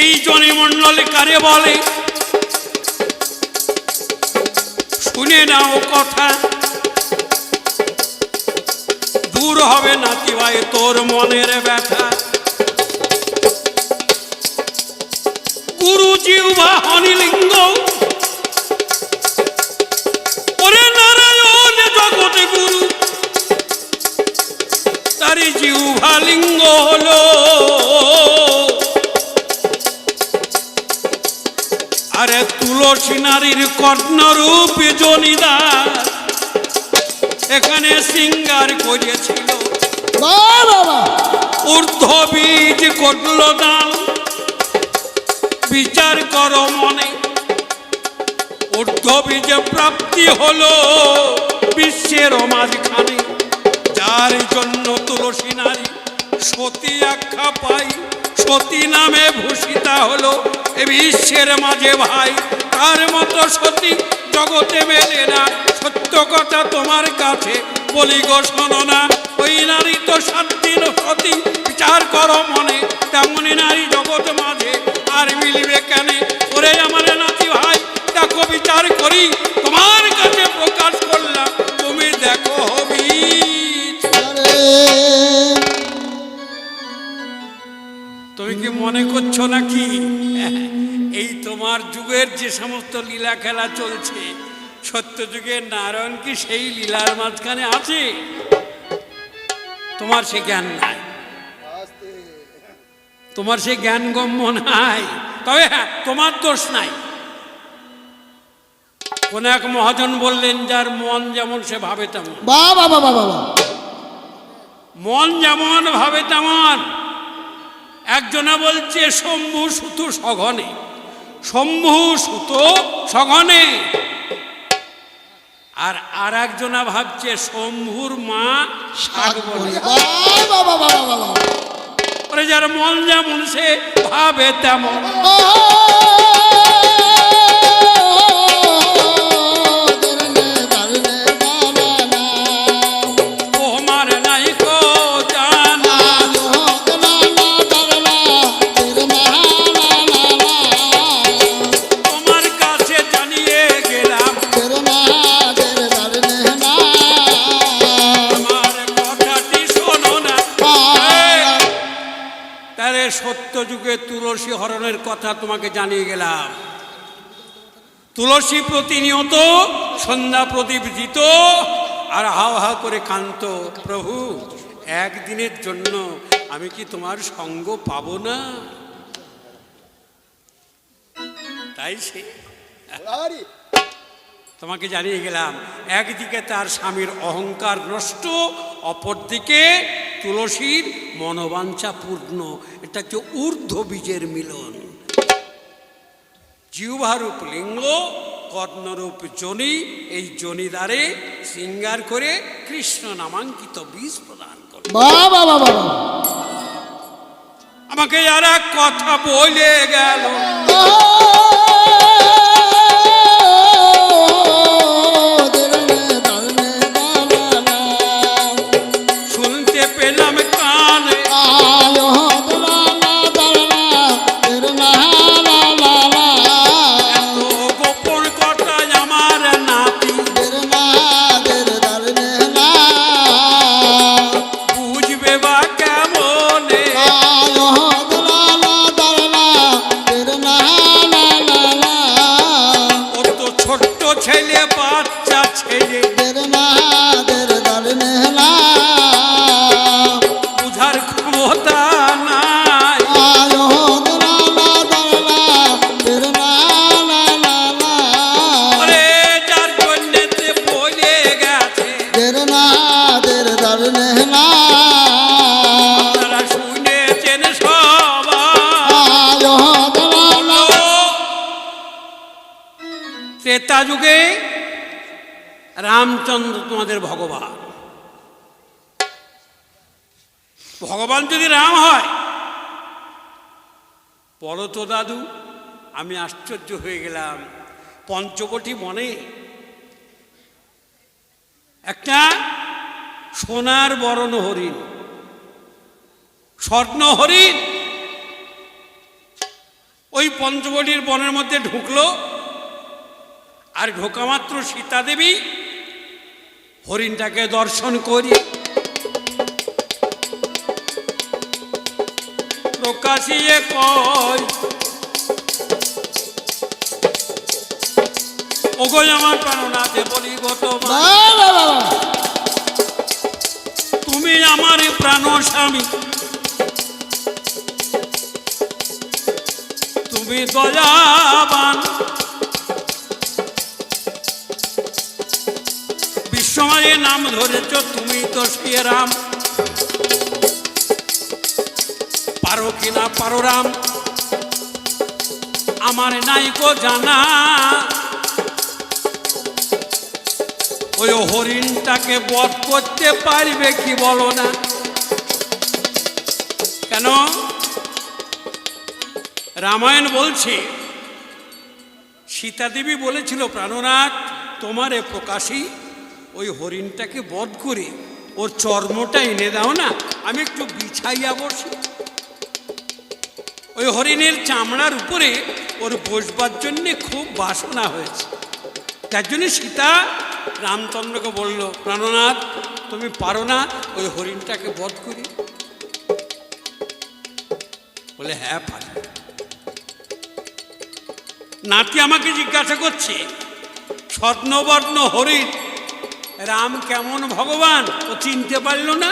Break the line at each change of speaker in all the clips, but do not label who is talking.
এই জনিমণ্ডল কারে বলে? শুনে নাও কথা। দূর হবে নাতি ভাই, তোর মনের ব্যথা। গুরু জিহ্বা হনিলিঙ্গ ওরে নারায়ণ জগতে গুরু। তারি জিহ্বা লিঙ্গ হলো। নারীর কর্ণরূপ জনিদার এখানে সিঙ্গার করেছিল। ঊর্ধ্ব বীজ করল দান বিচার করো মনে। ঊর্ধ্ব বীজে প্রাপ্তি হলো বিশ্বের মাঝখানে। যার জন্য তুলসী নারী সতী আখ্যা পাই সতী নামে ভূষিতা হলো এ বিশ্বের মাঝে ভাই। তার মতো সতী জগতে মেলে না। সত্য কথা তোমার কাছে বলি গো, শোনো না। ওই নারী তো সাত দিন সতী, বিচার করো মনে। তেমনি নারী জগৎ মাঝে আর মিলবে কেন? ওরে আমার নাতি ভাই, দেখো বিচার করি। তুমি কি মনে করছ নাকি? এই তোমার যুগের যে সমস্ত লীলা খেলা চলছে সত্য যুগের নারায়ণ কি সেই লীলার মাঝখানে আছে? তোমার সে জ্ঞান নাই। তোমার সে জ্ঞান গম্য নাই। তবে হ্যাঁ তোমার দোষ নাই। কোন এক মহাজন বললেন যার মন যেমন সে ভাবে তেমন।
বাহ বাবা বাবা বাবা
মন যেমন ভাবে তেমন। একজনা বলছে শম্ভু সুতো সঘনে। শম্ভু সুতো সঘনে। আর আর একজনা ভাবছে শম্ভুর মা যার মন যেমন সে ভাবে তেমন। কথা তোমাকে জানিয়ে গেলাম। তুলসী প্রতিনিয়ত সন্ধ্যা প্রদীপ দিত আর হাও হাও করে কান্ত প্রভু একদিনের জন্য আমি কি তোমার সঙ্গ পাবো না? তাই সে। তোমাকে জানিয়ে গেলাম একদিকে তার স্বামীর অহংকার নষ্ট অপরদিকে তুলসীর মনোবাঞ্ছা পূর্ণ এটা হচ্ছে ঊর্ধ্ব বীজের মিলন। জিহ্বারূপ লিঙ্গ কর্ণরূপ জনি এই জনি দ্বারে শৃঙ্গার করে কৃষ্ণ নামাঙ্কিত বীজ প্রদান
বাবা
আমাকে যারা কথা বলে গেল। ত্রেতা যুগে রামচন্দ্র তোমাদের ভগবান। ভগবান যদি রাম হয় বলো তো দাদু, আমি আশ্চর্য হয়ে গেলাম। পঞ্চকোটি মনে একটা সোনার বরণ হরিণ, স্বর্ণ হরিণ পঞ্চবটির বনের মধ্যে ঢুকলো। আর ঢোকা মাত্র সীতা দেবী হরিণটাকে দর্শন করি প্রকাশিয়ে কয় ওগো আমার প্রাণনাথে বলি গত তুমি আমার প্রাণ স্বামী। তুমি দয়াবান বিশ্বমায়ের নাম ধরেছ, তুমি তো শ্রী রাম। পারো কিনা পারো রাম? আমার নাইকো জানা। ওই হরিণটাকে বধ করতে পারবে কি বলো না? কেন? রামায়ণ বলছে সীতা দেবী বলেছিল, প্রাণনাথ, তোমারে প্রকাশী ওই হরিণটাকে বধ করে ওর চর্মটা এনে দাও না, আমি একটু বিছাইয়া বসি। ওই হরিণের চামড়ার উপরে ওর বসবার জন্যে খুব বাসনা হয়েছে। তার জন্য সীতা রামচন্দ্রকে বলল, প্রাণনাথ, তুমি পারো না ওই হরিণটাকে বধ করি? বলে হ্যাঁ পারি। নাতি আমাকে জিজ্ঞাসা করছে, স্বর্ণবর্ণ হরিণ রাম কেমন ভগবান? ও চিনতে পারল না।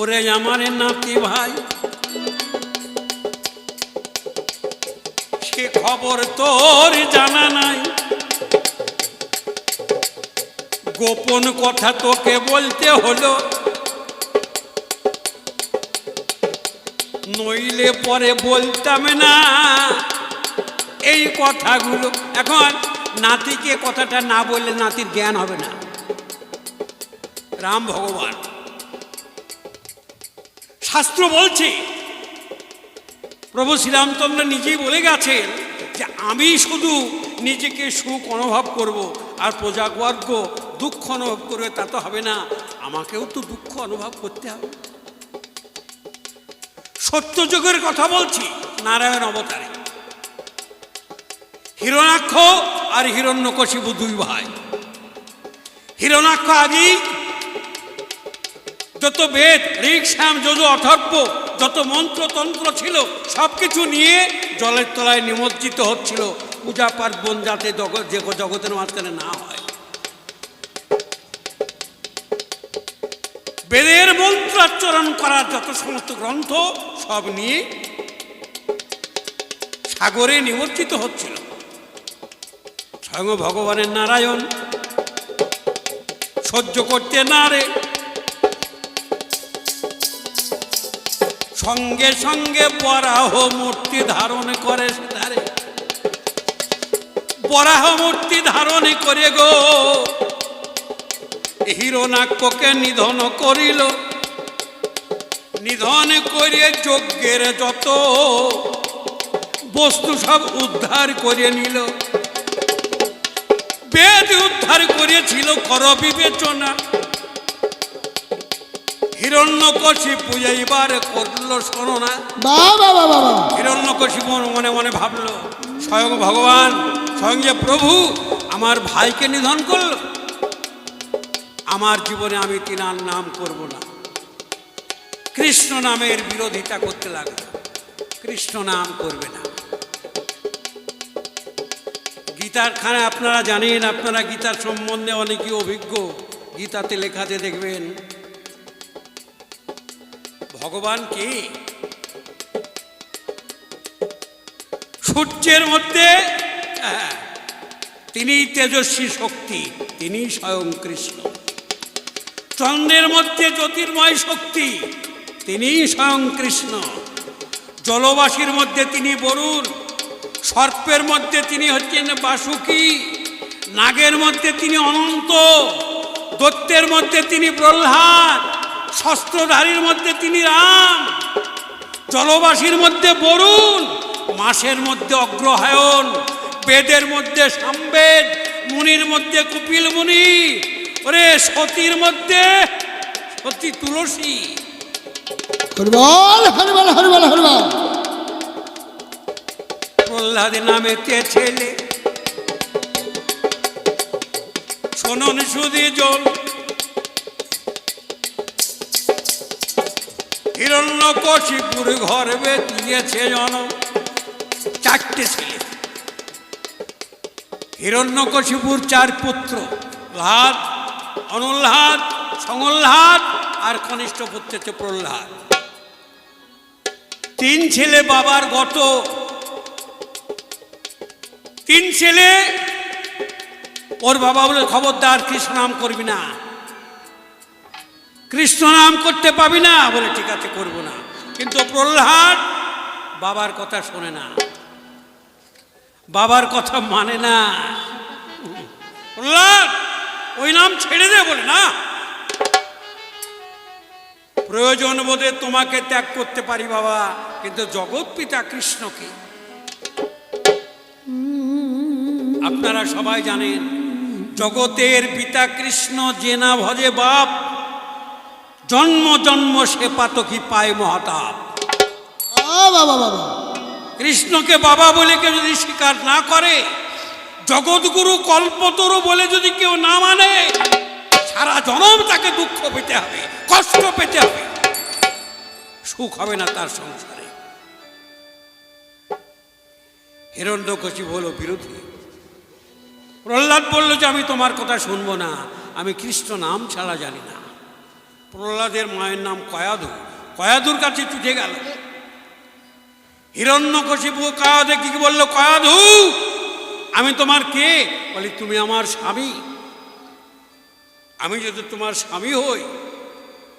ওরে আমার নাতি ভাই, সে খবর তোর জানা নাই। গোপন কথা তোকে বলতে হলো। নইলে পরে বলতাম না। এই কথাগুলো, এখন নাতিকে কথাটা না বললে নাতির জ্ঞান হবে না। রাম ভগবান। শাস্ত্র বলছে, প্রভু শ্রীরামচন্দ্র নিজেই বলে গেছেন যে আমি শুধু নিজেকে সুখ অনুভব করব আর প্রজাবর্গ দুঃখ অনুভব করবে, তা তো হবে না। আমাকেও তো দুঃখ অনুভব করতে হবে। সত্যযুগের কথা বলছি, নারায়ণ অবতারে। হিরণাক্ষ আর হিরণ্যকশিপু দুই ভাই। হিরণাক্ষ আগেই যত বেদ ঋক শ্যাম, যজু, অথর্ব, যত মন্ত্রতন্ত্র ছিল সব কিছু নিয়ে জলের তলায় নিমজ্জিত হচ্ছিল। পূজা পার্বণ যাতে জগতের মাঝখানে না হয়। বেদের মন্ত্রাচরণ করার যত সমস্ত গ্রন্থ সব নিয়ে সাগরে নিমজ্জিত হচ্ছিল। স্বয়ং ভগবানের নারায়ণ। সহ্য করতে না রে। সঙ্গে সঙ্গে বরাহ মূর্তি ধারণ করে সেধারে বরাহ মূর্তি ধারণ করে গো। হিরণাক্ষকে নিধন করিল। নিধন করিয়ে যজ্ঞের যত বস্তু সব উদ্ধার করে নিল। বেদ উদ্ধার করেছিল কর বিবেচনা। হিরণ্যকশিপু এইবার করল শোনা
বাবা
মনে মনে ভাবলো স্বয়ং ভগবান স্বয়ং যে প্রভু আমার ভাইকে নিধন করল। আমার জীবনে আমি তিনার নাম করব না। কৃষ্ণ নামের বিরোধিতা করতে লাগল। কৃষ্ণ নাম করবে না। গীতার খানে আপনারা জানেন আপনারা গীতার সম্বন্ধে অনেকই অভিজ্ঞ। গীতাতে লেখাতে দেখবেন। ভগবান কে? সূর্যের মধ্যে হ্যাঁ, তিনি তেজস্বী শক্তি তিনি স্বয়ং কৃষ্ণ। চন্দ্রের মধ্যে জ্যোতির্ময় শক্তি তিনি স্বয়ং কৃষ্ণ। জলবাসীর মধ্যে তিনি বরুণ। সর্পের মধ্যে তিনি হচ্ছেন বাসুকি, নাগের মধ্যে তিনি অনন্ত দত্তের মধ্যে তিনি প্রহ্লাদ, শস্ত্রধারীর মধ্যে তিনি রাম, জলবাসীর মধ্যে বরুণ, মাসের মধ্যে অগ্রহায়ণ, বেদের মধ্যে সামবেদ, মুনির মধ্যে কপিল মুনি, ওরে সতীর মধ্যে সতী তুলসী।
হরিবল হরিবল হরিবল হরিবল।
প্রহ্লাদ নামে তে ছেলে? শোনন সুদি জল। হিরণ্য কশিপুর ঘর দিয়েছে জনম চারটে ছেলে। হিরণ্য কশিপুর চার পুত্র। লাদ অনুল্লাদ, সংল্লাদ আর কনিষ্ঠ পুত্র হচ্ছে প্রহ্লাদ। তিন ছেলে বাবার গত তিন ছেলে, ওর বাবা বলে, খবরদার, কৃষ্ণ নাম করবি না। কৃষ্ণ নাম করতে পাবি না। বলে, ঠিক আছে, করব না। কিন্তু প্রহ্লাদ বাবার কথা শোনে না। বাবার কথা মানে না। প্রহ্লাদ, ওই নাম ছেড়ে দে বলে, না। প্রয়োজন বোধে তোমাকে ত্যাগ করতে পারি বাবা, কিন্তু জগৎ পিতা কৃষ্ণকে আপনারা সবাই জানেন জগতের পিতা কৃষ্ণ যে না ভজে বাপ জন্ম জন্ম সে পাতকি পায় মহাতাপ।
আ বাবা বাবা।
কৃষ্ণকে বাবা বলে কেউ যদি স্বীকার না করে জগৎগুরু কল্পতরু বলে যদি কেউ না মানে সারা জনম তাকে দুঃখ পেতে হবে কষ্ট পেতে হবে। সুখ হবে না তার সংসারে। হিরণ্যকশিপ হলো বিরোধী। প্রহ্লাদ বলল যে, আমি তোমার কথা শুনব না। আমি কৃষ্ণ নাম ছাড়া জানি না। প্রহ্লাদের মায়ের নাম কয়াদু কয়াদুর কাছে ছুটে গেল। হিরণ্যকশিপু কয়াদে কি বলল কয়াধু আমি তোমার কে? বলি, তুমি আমার স্বামী। আমি যদি তোমার স্বামী হই,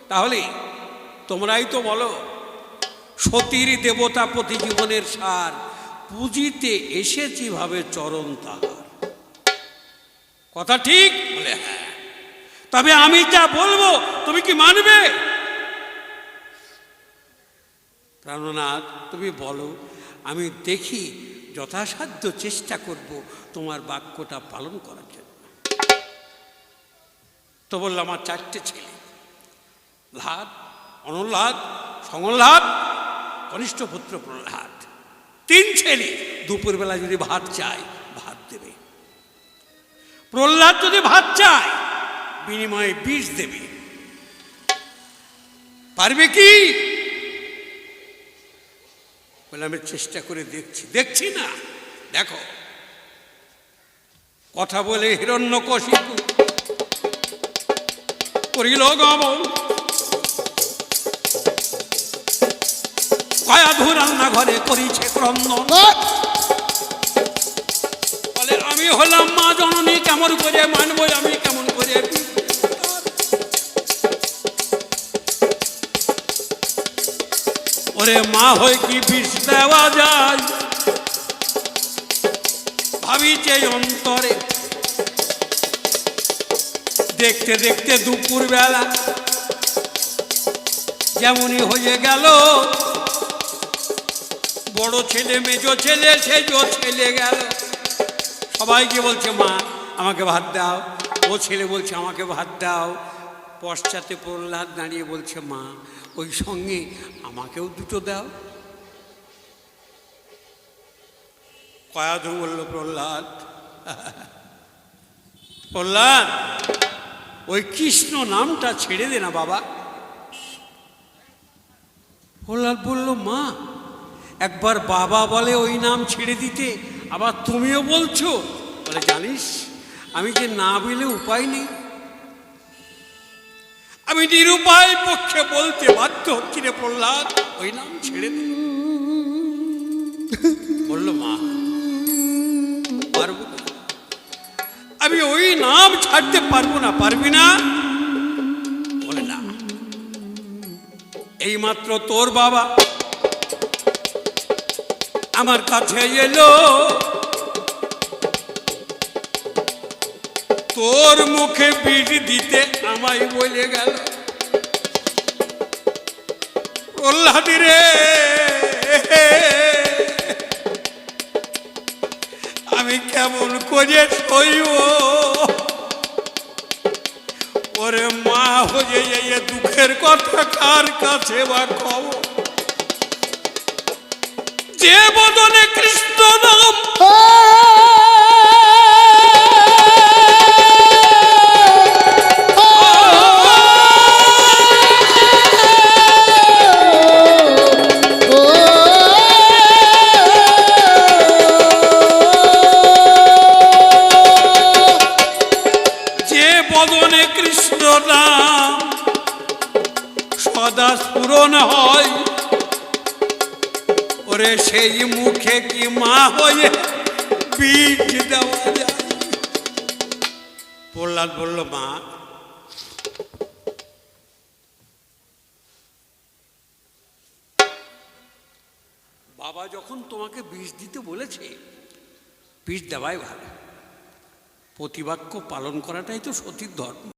তাহলে তোমরাই তো বলো, সতীর দেবতা প্রতি জীবনের সার। পুঁজিতে এসেছি ভাবে চরণ তাহার কথা ঠিক? বলে হ্যাঁ। তবে আমি যা বলব, তুমি কি মানবে? প্রাণনাথ, তুমি বলো, আমি দেখি যথাসাধ্য চেষ্টা করব তোমার বাক্যটা পালন করার জন্য। তো বলল, আমার চারটে ছেলে, লাদ অনুল্লাদ সংল্লাদ কনিষ্ঠ পুত্র প্রহ্লাদ। তিন ছেলে, দুপুরবেলা যদি ভাত চায়, ভাত দেবে। প্রহ্লাদ যদি ভাত চায় বিনিময়ে বিষ দেবে। পারবে কি? বলে আমি চেষ্টা করে দেখছি। দেখছি না। দেখো। কথা বলে হিরণ্য কশিপু করিল গমন কয়াধু রান্না ঘরে করিছে ক্রন্দন। বলে আমি হলাম মা জননী। কেমন করে মানবো আমি, কেমন করে? ওরে মা হয়ে কি বিষ দেওয়া যায়? ভাবিছে অন্তরে। দেখতে দেখতে দুপুর বেলা যেমনই হয়ে গেল, বড় ছেলে, মেজো ছেলে সেজো ছেলে গেল। সবাইকে বলছে, মা আমাকে ভাত দাও। ও ছেলে বলছে, আমাকে ভাত দাও। পশ্চাতে প্রহ্লাদ দাঁড়িয়ে বলছে, মা, ওই সঙ্গে আমাকেও দুটো দাও। কয়াধু বলল, প্রহ্লাদ প্রহ্লাদ, ওই কৃষ্ণ নামটা ছেড়ে দে না বাবা। প্রহ্লাদ বলল, মা, একবার বাবা বলে ওই নাম ছেড়ে দিতে, আবার তুমিও বলছো? বলে, জানিস আমি যে না বলে উপায় নেই। আমি নিরুপায় পক্ষে বলতে বাধ্য রে প্রহ্লাদ। ওই নাম ছেড়ে দে। বলল, মা, পারব আমি ওই নাম ছাড়তে পারব না, পারবি না? বলে, না। এইমাত্র তোর বাবা আমার কাছে এলো। তোর মুখে বিষ দিতে আমায় বলে গেল। রে। আমি কেমন করে সইব? ওরে মা হয়ে এই দুঃখের কথা কার কাছে বা খবর যে বদনে কৃষ্ণ নাম সদা স্ফুরণ হয়। ওরে সেই মুখে কি মা হয়ে বীজ দেওয়া যায়? প্রহ্লাদ বলল, মা, বাবা যখন তোমাকে বীজ দিতে বলেছে, বীজ দেওয়াই ভালো। প্রতিবাক্য পালন করাটাই তো সতীর ধর্ম।